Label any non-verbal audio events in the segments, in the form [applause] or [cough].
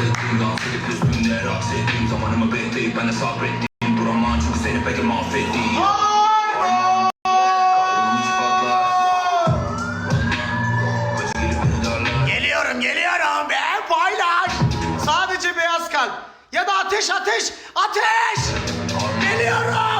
ettim Dans edip üstümde raks Zamanımı bekleyip ben de sabrettim Duramam çünkü seni peki darlar Geliyorum geliyorum be paylaş. Sadece beyaz kalp. Ya da ateş ateş ateş. Geliyorum.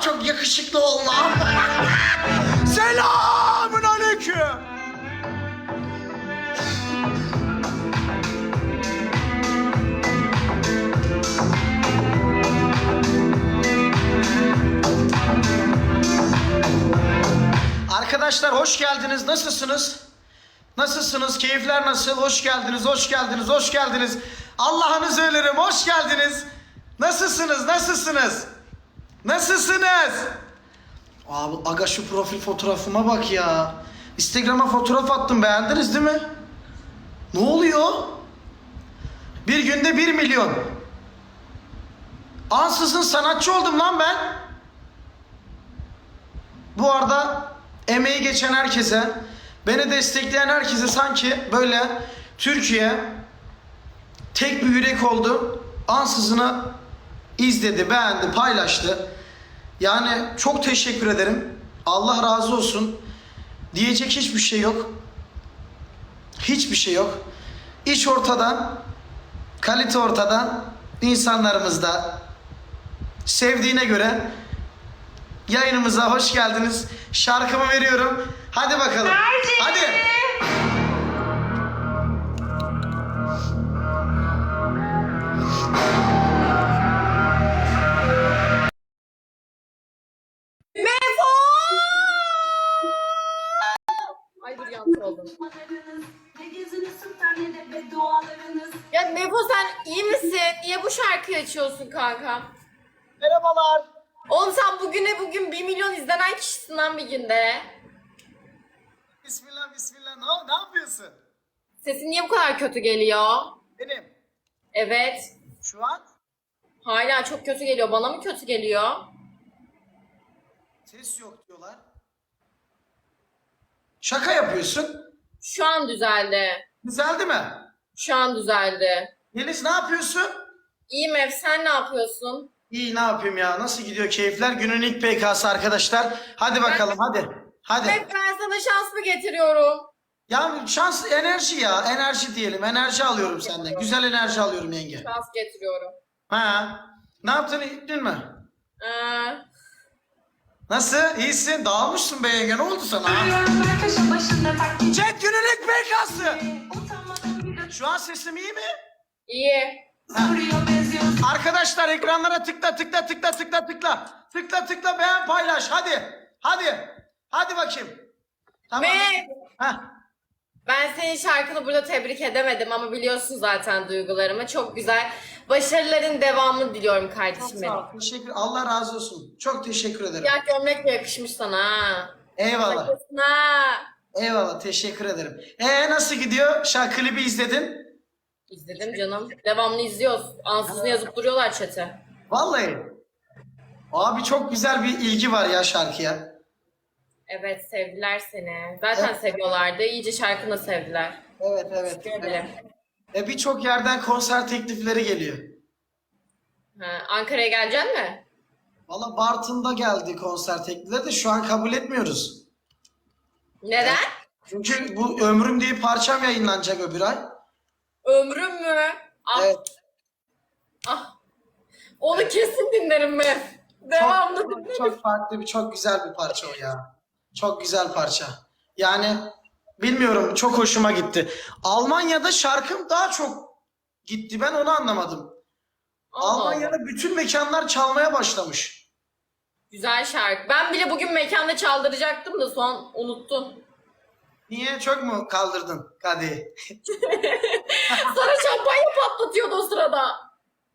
çok yakışıklı olmam. [laughs] Selamun aleyküm. Arkadaşlar hoş geldiniz. Nasılsınız? Nasılsınız? Keyifler nasıl? Hoş geldiniz, hoş geldiniz, hoş geldiniz. Allah'ını söylerim, hoş geldiniz. Nasılsınız, nasılsınız? Nasılsınız? Abi aga şu profil fotoğrafıma bak ya. Instagram'a fotoğraf attım beğendiniz değil mi? Ne oluyor? Bir günde bir milyon. Ansızın sanatçı oldum lan ben. Bu arada emeği geçen herkese, beni destekleyen herkese sanki böyle Türkiye tek bir yürek oldu. Ansızını izledi, beğendi, paylaştı. Yani çok teşekkür ederim. Allah razı olsun. Diyecek hiçbir şey yok. Hiçbir şey yok. İş ortada, kalite ortada, insanlarımız da sevdiğine göre Yayınımıza hoş geldiniz. Şarkımı veriyorum. Hadi bakalım. Hadi. Oldum. Ya Mefo sen iyi misin? Niye bu şarkıyı açıyorsun kanka? Merhabalar. Oğlum sen bugüne bugün 1 milyon izlenen kişisin lan bir günde. Bismillah bismillah. Ne, ne yapıyorsun? Sesin niye bu kadar kötü geliyor? Benim. Evet. Şu an Hala çok kötü geliyor. Bana mı kötü geliyor? ses yok diyorlar. Şaka yapıyorsun. Şu an düzeldi. Güzeldi mi? Şu an düzeldi. Yeliz ne yapıyorsun? İyi Mef sen ne yapıyorsun? İyi ne yapayım ya? Nasıl gidiyor keyifler? Günün ilk PK'sı arkadaşlar. Hadi bakalım hadi. Hadi. Mef ben sana şans mı getiriyorum? Ya şans enerji ya. Enerji diyelim. Enerji alıyorum senden. Güzel enerji alıyorum yenge. Şans getiriyorum. Ha. Ne yaptın? İttin mi? Ee, Nasıl? İyisin. Dağılmışsın be yenge. Ne oldu sana? Biliyorum her köşe başında. Utanmadan bir Şu an sesim iyi mi? iyi. soruyor. Arkadaşlar ekranlara tıkla tıkla tıkla tıkla tıkla. Tıkla tıkla beğen paylaş. Hadi. Hadi. Hadi bakayım. Tamam. Mef Heh. Ben senin şarkını burada tebrik edemedim ama biliyorsun zaten duygularımı. Çok güzel. Başarıların devamını diliyorum kardeşim Sağ benim. ol. Teşekkür. Allah razı olsun. Çok teşekkür ederim. Ya gömlek de yakışmış sana ha. Eyvallah. Haklısın ha. Eyvallah. Teşekkür ederim. Ee nasıl gidiyor? Şarkı klibi izledin. İzledim canım. Devamlı izliyoruz. Ansızını yazıp duruyorlar chat'e. Vallahi. Abi çok güzel bir ilgi var ya şarkıya. Evet sevdiler seni. Zaten seviyorlardı. İyice şarkını sevdiler. Evet evet. Şöyle bile. E birçok yerden konser teklifleri geliyor. Ha, Ankara'ya geleceksin mi? Valla Bartın'da geldi konser teklifleri de şu an kabul etmiyoruz. Neden? Çünkü bu Ömrüm diye parçam yayınlanacak öbür ay. Ömrüm mü? Ah, Evet. ah. Onu kesin dinlerim ben. Devamlı Çok, dinlerim. çok farklı bir, çok güzel bir parça o ya. Çok güzel parça. Yani bilmiyorum çok hoşuma gitti. Almanya'da şarkım daha çok gitti. Ben onu anlamadım. Allah Allah. Almanya'da bütün mekanlar çalmaya başlamış. Güzel şarkı. Ben bile bugün mekanda çaldıracaktım da son unuttum. Niye? Çok mu kaldırdın Kadir? [laughs] Sana şampanya patlatıyordu o sırada.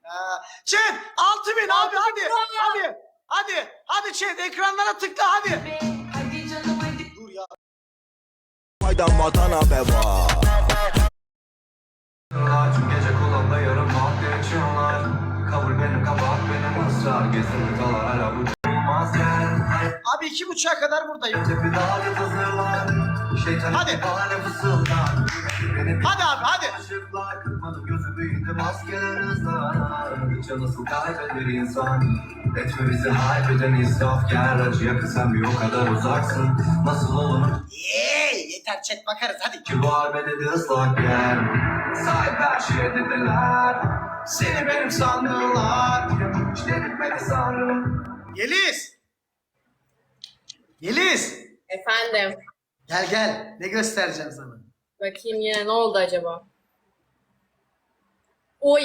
Ha. Chat 6000 abi hadi. Hadi. Hadi. Hadi chat ekranlara tıkla hadi. Be, hadi Faydan vatana beva Tüm gece kulağımda yarım vakti içiyorlar Kabul benim kabahat benim ısrar Gezinti kalar hala bu Abi iki buçuğa kadar buradayım. Tepi davet hazırlar Şeytan Hadi. bahane fısıldar. Hadi abi hadi. Kırmadım gözü büyüdü maskeler ızlar. Gıça nasıl kaybeder insan Etme bizi haybeden israf Gel acıya kısan bir o kadar uzaksın Nasıl olunur Yey, yeter chat bakarız hadi. ki bu arbedede ıslak yer Sahip her şeye dediler Seni benim sandılar. Hiç dedirtmedi sanrım Yeliz. Yeliz. Efendim. Gel gel. Ne göstereceğim sana? Bakayım yine ne oldu acaba? Oy.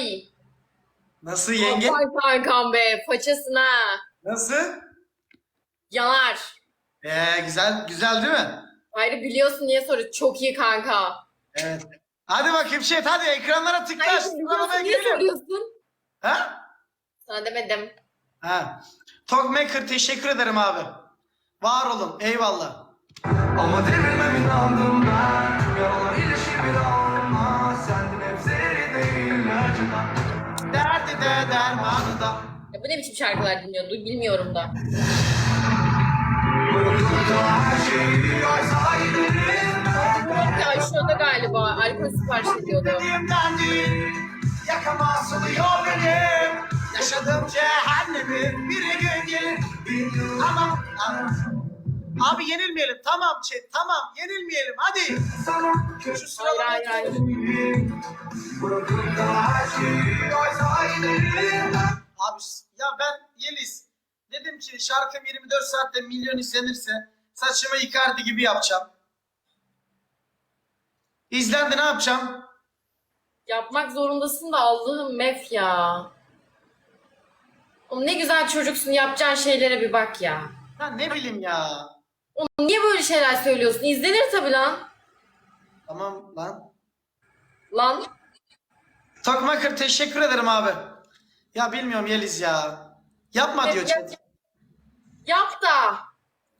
Nasıl yenge? Vay kankam be. Façasına. Nasıl? Yanar. Ee, güzel güzel değil mi? Ayrı biliyorsun niye soruyor. Çok iyi kanka. Evet. Hadi bakayım chat hadi ekranlara tıkla. Hayır biliyorsun niye girelim. soruyorsun? Ha? Sana demedim. Ha. Talkmaker teşekkür ederim abi. Var olun. Eyvallah. Ama devrilmem inandım ben yaralar dermanı da. Ya bu ne biçim şarkılar dinliyordu bilmiyorum da. Bırakıp da aşağıda galiba alkol sipariş ediyordu. Dediğimden değil. Yakama asılıyor benim. Yaşadığım cehennemi bir gün gelir. Tamam. Abi yenilmeyelim. Tamam chat. Tamam. Yenilmeyelim. Hadi. Şu Abi ya ben Yeliz dedim ki şarkım 24 saatte milyon izlenirse saçımı Icardi gibi yapacağım. İzlendi ne yapacağım? Yapmak zorundasın da Allah'ım mef ya. Oğlum ne güzel çocuksun yapacağın şeylere bir bak ya. Lan ne bileyim ya. Oğlum niye böyle şeyler söylüyorsun? İzlenir tabii lan. Tamam lan. Lan. Tokmaker teşekkür ederim abi. Ya bilmiyorum Yeliz ya. Yapma diyor Yap, chat. Yap da.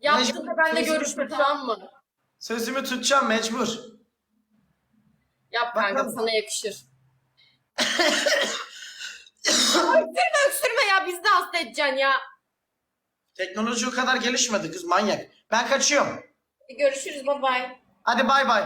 Yaptın da benle görüşme tamam mı? Sözümü tutacağım mecbur. Yap kanka Bakalım. sana yakışır. [laughs] öksürme öksürme ya bizi de hasta edeceksin ya. Teknoloji o kadar gelişmedi kız manyak. Ben kaçıyorum. Görüşürüz bye bye. Hadi bay bay.